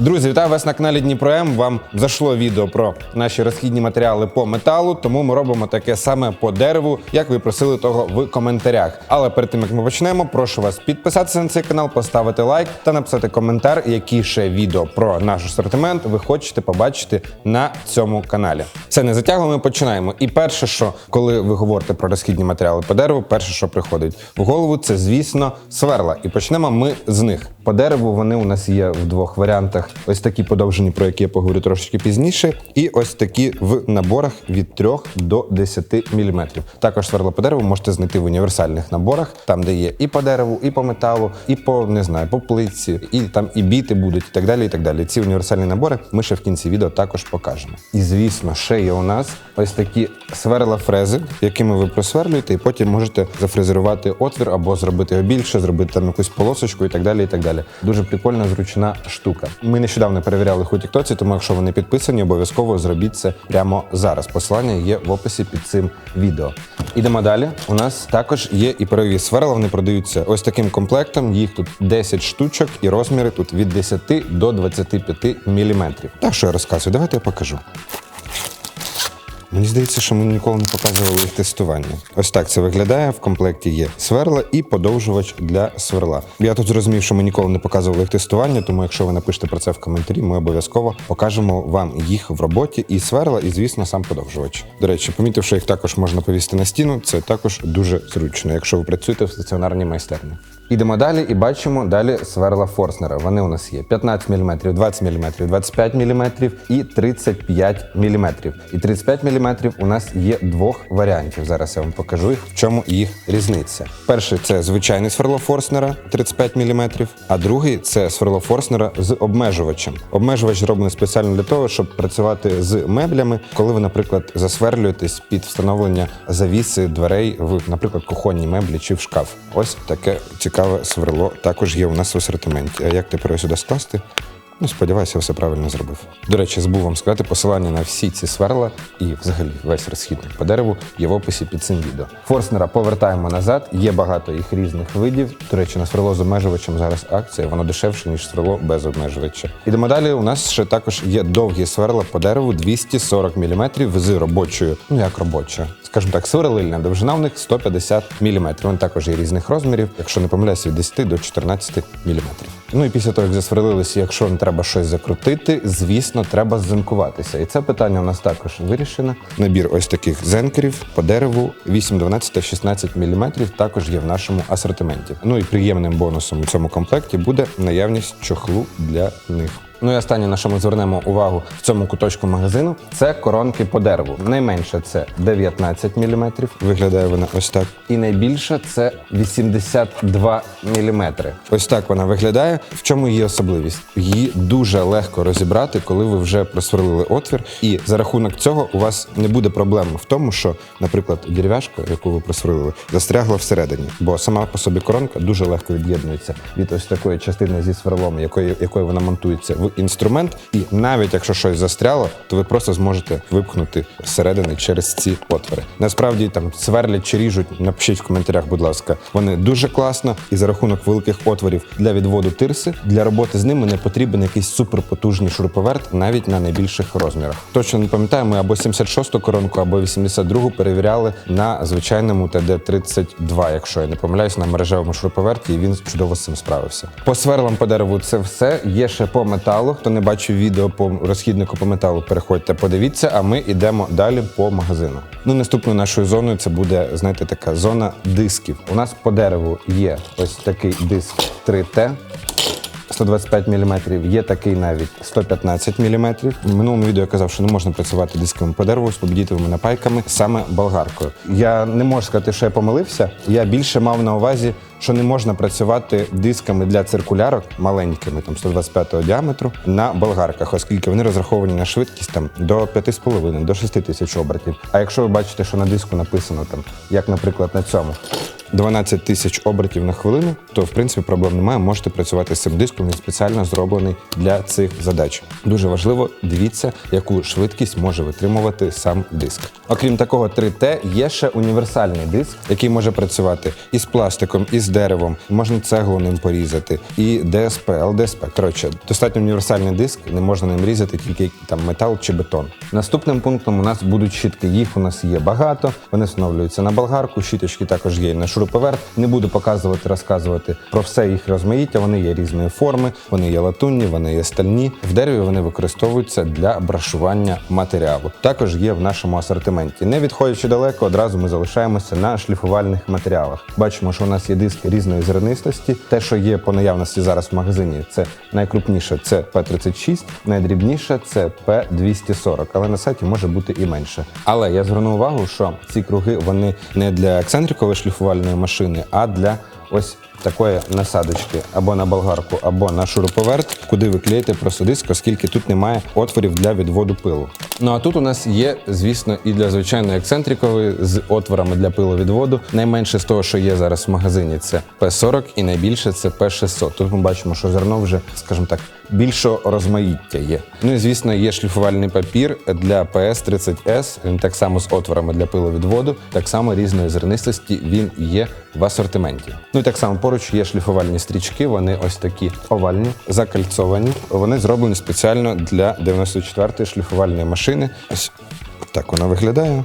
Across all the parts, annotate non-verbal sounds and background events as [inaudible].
Друзі, вітаю вас на каналі Дніпром. Вам зайшло відео про наші розхідні матеріали по металу, тому ми робимо таке саме по дереву, як ви просили того в коментарях. Але перед тим як ми почнемо, прошу вас підписатися на цей канал, поставити лайк та написати коментар, які ще відео про наш асортимент ви хочете побачити на цьому каналі. Все не затягуємо, починаємо. І перше, що коли ви говорите про розхідні матеріали по дереву, перше, що приходить в голову, це звісно сверла. І почнемо ми з них. По дереву вони у нас є в двох варіантах. Ось такі подовжені, про які я поговорю трошечки пізніше, і ось такі в наборах від 3 до 10 мм. Також сверла по дереву можете знайти в універсальних наборах, там де є і по дереву, і по металу, і по не знаю, по плитці, і там і біти будуть, і так далі. І так далі. Ці універсальні набори ми ще в кінці відео також покажемо. І звісно, ще є у нас ось такі сверла фрези, якими ви просверлюєте, і потім можете зафрезерувати отвір або зробити його більше, зробити там якусь полосочку і так далі. І так далі. Дуже прикольна, зручна штука. Ми нещодавно перевіряли їх Тіктоці, тому якщо вони підписані, обов'язково зробіть це прямо зараз. Посилання є в описі під цим відео. Ідемо далі. У нас також є і парові сверла. Вони продаються ось таким комплектом. Їх тут 10 штучок, і розміри тут від 10 до 25 мм. Так що я розказую, давайте я покажу. Мені здається, що ми ніколи не показували їх тестування. Ось так це виглядає. В комплекті є сверла і подовжувач для сверла. Я тут зрозумів, що ми ніколи не показували їх тестування, тому якщо ви напишете про це в коментарі, ми обов'язково покажемо вам їх в роботі і сверла, і звісно, сам подовжувач. До речі, помітив, що їх також можна повісти на стіну. Це також дуже зручно, якщо ви працюєте в стаціонарній майстерні. Ідемо далі і бачимо далі сверла Форснера. Вони у нас є 15 мм, 20 мм, 25 мм і 35 мм. І 35 мм у нас є двох варіантів. Зараз я вам покажу їх, в чому їх різниця. Перший це звичайний сверло Форснера 35 мм, а другий це сверло Форснера з обмежувачем. Обмежувач зроблений спеціально для того, щоб працювати з меблями, коли ви, наприклад, засверлюєтесь під встановлення завіси дверей в, наприклад, кухонні меблі чи в шкаф. Ось таке цікаве сверло також є у нас в асортименті. А як тепер сюди скласти? Ну, сподіваюся, все правильно зробив. До речі, забув вам сказати посилання на всі ці сверла і взагалі весь розхідник по дереву є в описі під цим відео. Форснера повертаємо назад. Є багато їх різних видів. До речі, на сверло з обмежувачем зараз акція, воно дешевше, ніж сверло без обмежувача. Ідемо далі. У нас ще також є довгі сверла по дереву 240 мм з робочою, ну як робоча, скажімо так, сверлильна довжина в них 150 мм. Вони також є різних розмірів, якщо не помиляюся, від 10 до 14 мм. Ну і після того, як засверлилися, якщо не треба щось закрутити, звісно, треба зенкуватися. І це питання у нас також вирішено. Набір ось таких зенкерів по дереву 8, 12 та 16 мм також є в нашому асортименті. Ну і приємним бонусом у цьому комплекті буде наявність чохлу для них. Ну і останнє, на що ми звернемо увагу в цьому куточку магазину, це коронки по дереву. Найменше це 19 мм, виглядає вона ось так. І найбільше це 82 мм. Ось так вона виглядає. В чому її особливість? Її дуже легко розібрати, коли ви вже просверлили отвір. І за рахунок цього у вас не буде проблеми в тому, що, наприклад, дерев'яшка, яку ви просверлили, застрягла всередині, бо сама по собі коронка дуже легко від'єднується від ось такої частини зі сверлом, якої, якою вона монтується інструмент. І навіть якщо щось застряло, то ви просто зможете випхнути зсередини через ці отвори. Насправді там сверлять чи ріжуть, напишіть в коментарях, будь ласка. Вони дуже класно, і за рахунок великих отворів для відводу тирси для роботи з ними не потрібен якийсь суперпотужний шуруповерт навіть на найбільших розмірах. Точно не пам'ятаю, ми або 76-ту коронку, або 82-гу перевіряли на звичайному ТД-32, якщо я не помиляюсь, на мережевому шуруповерті, і він чудово з цим справився. По сверлам по дереву це все. Є ще по металу. Хто не бачив відео по розхіднику по металу, переходьте, подивіться. А ми йдемо далі по магазину. Ну, наступною нашою зоною це буде, знаєте, така зона дисків. У нас по дереву є ось такий диск 3T. 125 мм, є такий навіть 115 мм. В минулому відео я казав, що не можна працювати дисками по дереву з победітовими напайками, саме болгаркою. Я не можу сказати, що я помилився. Я більше мав на увазі, що не можна працювати дисками для циркулярок маленькими, там 125 діаметру, на болгарках, оскільки вони розраховані на швидкість там до 5,5, до 6 тисяч обертів. А якщо ви бачите, що на диску написано там, як, наприклад, на цьому. 12 тисяч обертів на хвилину, то в принципі проблем немає. Можете працювати з цим диском. Він спеціально зроблений для цих задач. Дуже важливо, дивіться, яку швидкість може витримувати сам диск. Окрім такого 3T, є ще універсальний диск, який може працювати із пластиком, і з деревом. Можна цеглу ним порізати, і ДСП, ЛДСП. Коротше, достатньо універсальний диск, не можна ним різати тільки там метал чи бетон. Наступним пунктом у нас будуть щітки. Їх у нас є багато. Вони встановлюються на болгарку. Щіточки також є на шуруповерт. Не буду показувати, розказувати про все їх розмаїття. Вони є різної форми, вони є латунні, вони є стальні. В дереві вони використовуються для брашування матеріалу. Також є в нашому асортименті. Не відходячи далеко, одразу ми залишаємося на шліфувальних матеріалах. Бачимо, що у нас є диски різної зернистості. Те, що є по наявності зараз в магазині, це найкрупніше це P36, найдрібніше це P240, але на сайті може бути і менше. Але я звернув увагу, що ці круги вони не для ексцентрикової шліфувальної машини, а для ось такої насадочки або на болгарку, або на шуруповерт, куди ви клеїте просто оскільки тут немає отворів для відводу пилу. Ну а тут у нас є, звісно, і для звичайної ексцентрикової з отворами для пиловідводу. Найменше з того, що є зараз в магазині, це P40 і найбільше це P600. Тут ми бачимо, що зерно вже, скажімо так, більшого розмаїття є. Ну і звісно, є шліфувальний папір для PS30S. Він так само з отворами для пиловідводу, так само різної зернистості він є в асортименті. Ну і так само поруч є шліфувальні стрічки. Вони ось такі овальні, закальцовані. Вони зроблені спеціально для 94-ї шліфувальної машини. Ось так вона виглядає.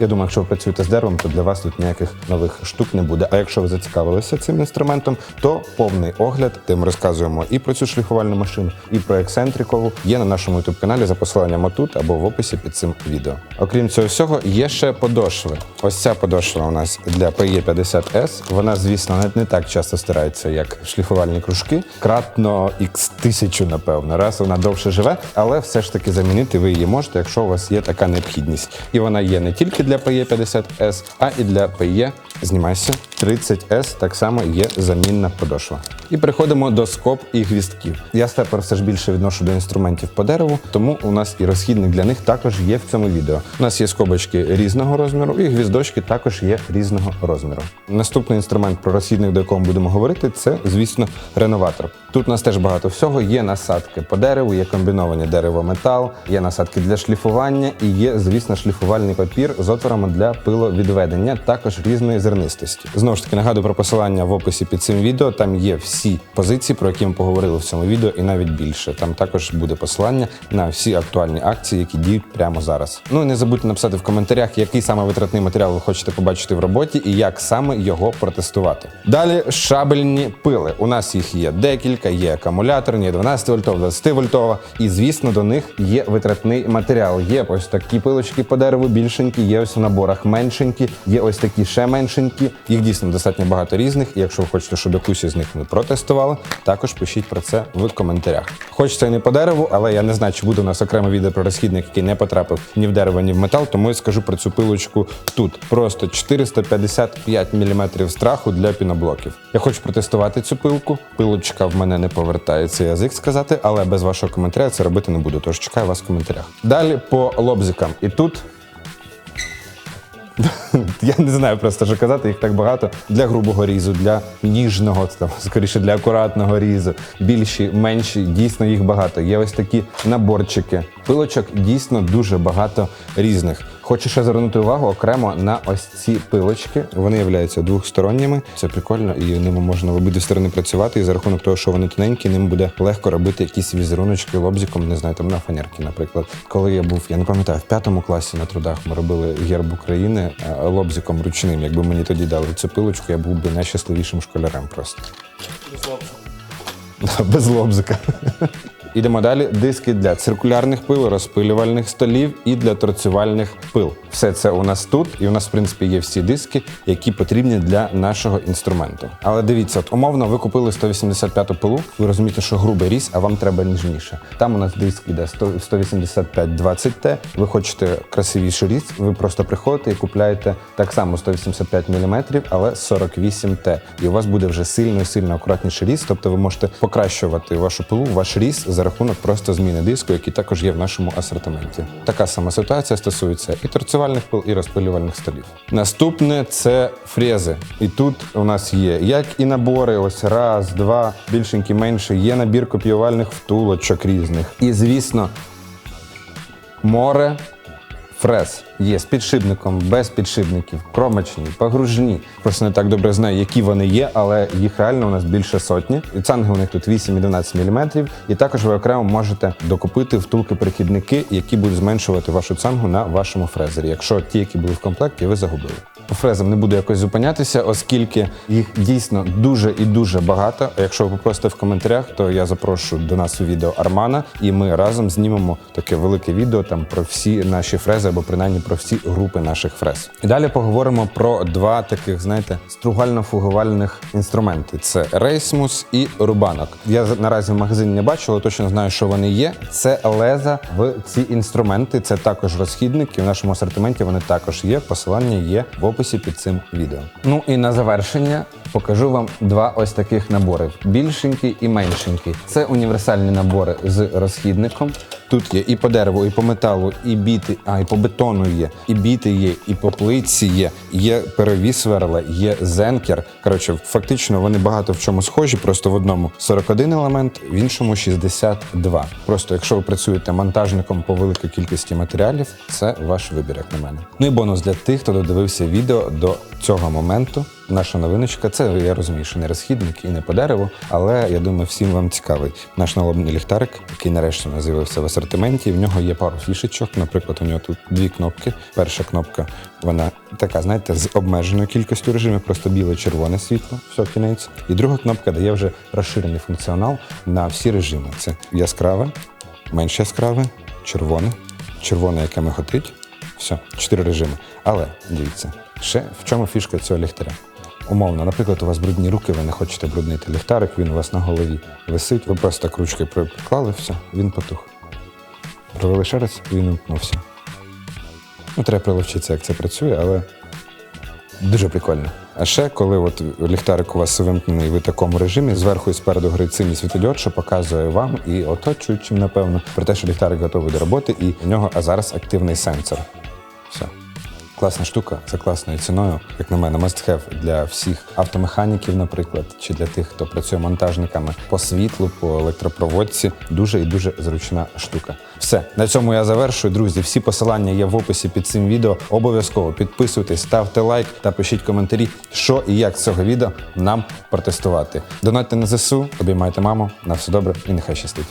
Я думаю, якщо ви працюєте з деревом, то для вас тут ніяких нових штук не буде. А якщо ви зацікавилися цим інструментом, то повний огляд, ми розказуємо і про цю шліфувальну машину, і про ексцентрикову, є на нашому youtube каналі за посиланням отут або в описі під цим відео. Окрім цього всього, є ще подошви. Ось ця подошва у нас для PE50S. Вона, звісно, не, так часто стирається, як шліфувальні кружки. Кратно x 1000 напевно. Раз вона довше живе, але все ж таки замінити ви її можете, якщо у вас є така необхідність. І вона є не тільки для PE50S, а і для PE, знімайся, 30S так само є замінна подошва. І переходимо до скоб і гвістків. Я степер все ж більше відношу до інструментів по дереву, тому у нас і розхідник для них також є в цьому відео. У нас є скобочки різного розміру, і гвіздочки також є різного розміру. Наступний інструмент про розхідник, до якого будемо говорити, це, звісно, реноватор. Тут у нас теж багато всього. Є насадки по дереву, є комбіновані дерево-метал, є насадки для шліфування і є, звісно, шліфувальний папір з отворами для пиловідведення, також різної зернистості. Знову ж таки, нагадую про посилання в описі під цим відео. Там є всі позиції, про які ми поговорили в цьому відео, і навіть більше. Там також буде посилання на всі актуальні акції, які діють прямо зараз. Ну і не забудьте написати в коментарях, який саме витратний матеріал ви хочете побачити в роботі і як саме його протестувати. Далі шабельні пили. У нас їх є декілька, є акумуляторні, є 12 вольтова, 20 вольтова. І звісно, до них є витратний матеріал. Є ось такі пилочки по дереву більшенькі, є ось в наборах меншенькі, є ось такі ще меншенькі. Їх дійсно достатньо багато різних. І якщо ви хочете, щоб якусь із них ми протестували, також пишіть про це в коментарях. Хоч це і не по дереву, але я не знаю, чи буде у нас окреме відео про розхідник, який не потрапив ні в дерево, ні в метал, тому я скажу про цю пилочку тут. Просто 455 мм страху для піноблоків. Я хочу протестувати цю пилку. Пилочка в мене не повертається язик сказати, але без вашого коментаря це робити не буду. Тож чекаю вас в коментарях. Далі по лобзикам. І тут [laughs] я не знаю просто, що казати, їх так багато для грубого різу, для ніжного, там, [laughs] скоріше для акуратного різу. Більші, менші, дійсно їх багато. Є ось такі наборчики. Пилочок дійсно дуже багато різних. Хочу ще звернути увагу окремо на ось ці пилочки. Вони являються двохсторонніми. Це прикольно, і ними можна в обидві сторони працювати. І за рахунок того, що вони тоненькі, ним буде легко робити якісь візеруночки лобзиком, не знаю, там на фанерки, наприклад. Коли я був, я не пам'ятаю, в п'ятому класі на трудах ми робили герб України е, лобзиком ручним. Якби мені тоді дали цю пилочку, я був би найщасливішим школярем просто. Без лобзика. [laughs] Без лобзика. Ідемо далі. Диски для циркулярних пил, розпилювальних столів і для торцювальних пил. Все це у нас тут, і у нас, в принципі, є всі диски, які потрібні для нашого інструменту. Але дивіться, от умовно, ви купили 185-ту пилу, ви розумієте, що грубий різ, а вам треба ніжніше. Там у нас диск іде 185-20Т. Ви хочете красивіший різ, ви просто приходите і купляєте так само 185 мм, але 48Т. І у вас буде вже сильно і сильно акуратніший різ, тобто ви можете покращувати вашу пилу, ваш різ за рахунок просто зміни диску, який також є в нашому асортименті. Така сама ситуація стосується і торцювальних пил, і розпилювальних столів. Наступне це фрези. І тут у нас є як і набори, ось раз, два, більшенькі, менше. Є набір копіювальних втулочок різних. І звісно, море фрез є з підшипником, без підшипників, кромочні, погружні. Просто не так добре знаю, які вони є, але їх реально у нас більше сотні. І цанги у них тут 8 і 12 мм. І також ви окремо можете докупити втулки-перехідники, які будуть зменшувати вашу цангу на вашому фрезері, якщо ті, які були в комплекті, ви загубили. По фрезам не буду якось зупинятися, оскільки їх дійсно дуже і дуже багато. Якщо ви попросите в коментарях, то я запрошую до нас у відео Армана, і ми разом знімемо таке велике відео там про всі наші фрези, або принаймні про всі групи наших фрез. І далі поговоримо про два таких, знаєте, стругально-фугувальних інструменти: це рейсмус і рубанок. Я наразі в магазині не бачу, але точно знаю, що вони є. Це леза в ці інструменти. Це також розхідники. В нашому асортименті вони також є. Посилання є в описі під цим відео. Ну і на завершення покажу вам два ось таких набори: більшенький і меншенький. Це універсальні набори з розхідником. Тут є і по дереву, і по металу, і біти, а і по бетону є, і біти є, і по плитці є, є переві сверла, є зенкер. Коротше, фактично вони багато в чому схожі, просто в одному 41 елемент, в іншому 62. Просто якщо ви працюєте монтажником по великій кількості матеріалів, це ваш вибір, як на мене. Ну і бонус для тих, хто додивився відео до цього моменту. Наша новиночка, це я розумію, що не розхідник і не по дереву, але я думаю, всім вам цікавий наш налобний ліхтарик, який нарешті у з'явився в асортименті. В нього є пару фішечок. Наприклад, у нього тут дві кнопки. Перша кнопка, вона така, знаєте, з обмеженою кількістю режимів, просто біле-червоне світло, все кінець. І друга кнопка дає вже розширений функціонал на всі режими. Це яскраве, менш яскраве, червоне, червоне, яке миготить. Все, чотири режими. Але дивіться, ще в чому фішка цього ліхтаря? Умовно, наприклад, у вас брудні руки, ви не хочете бруднити ліхтарик, він у вас на голові висить, ви просто так ручкою при- приклали, все, він потух. Провели ще раз, він вимкнувся. Ну, треба приловчитися, як це працює, але дуже прикольно. А ще, коли от ліхтарик у вас вимкнений в такому режимі, зверху і спереду горить синій світодіод, що показує вам і оточуючим, напевно, про те, що ліхтарик готовий до роботи, і в нього а зараз активний сенсор. Все. Класна штука за класною ціною, як на мене, must have для всіх автомеханіків, наприклад, чи для тих, хто працює монтажниками по світлу, по електропроводці. Дуже і дуже зручна штука. Все на цьому я завершую. Друзі, всі посилання є в описі під цим відео. Обов'язково підписуйтесь, ставте лайк та пишіть коментарі, що і як цього відео нам протестувати. Донатьте на ЗСУ, обіймайте маму. На все добре і нехай щастить.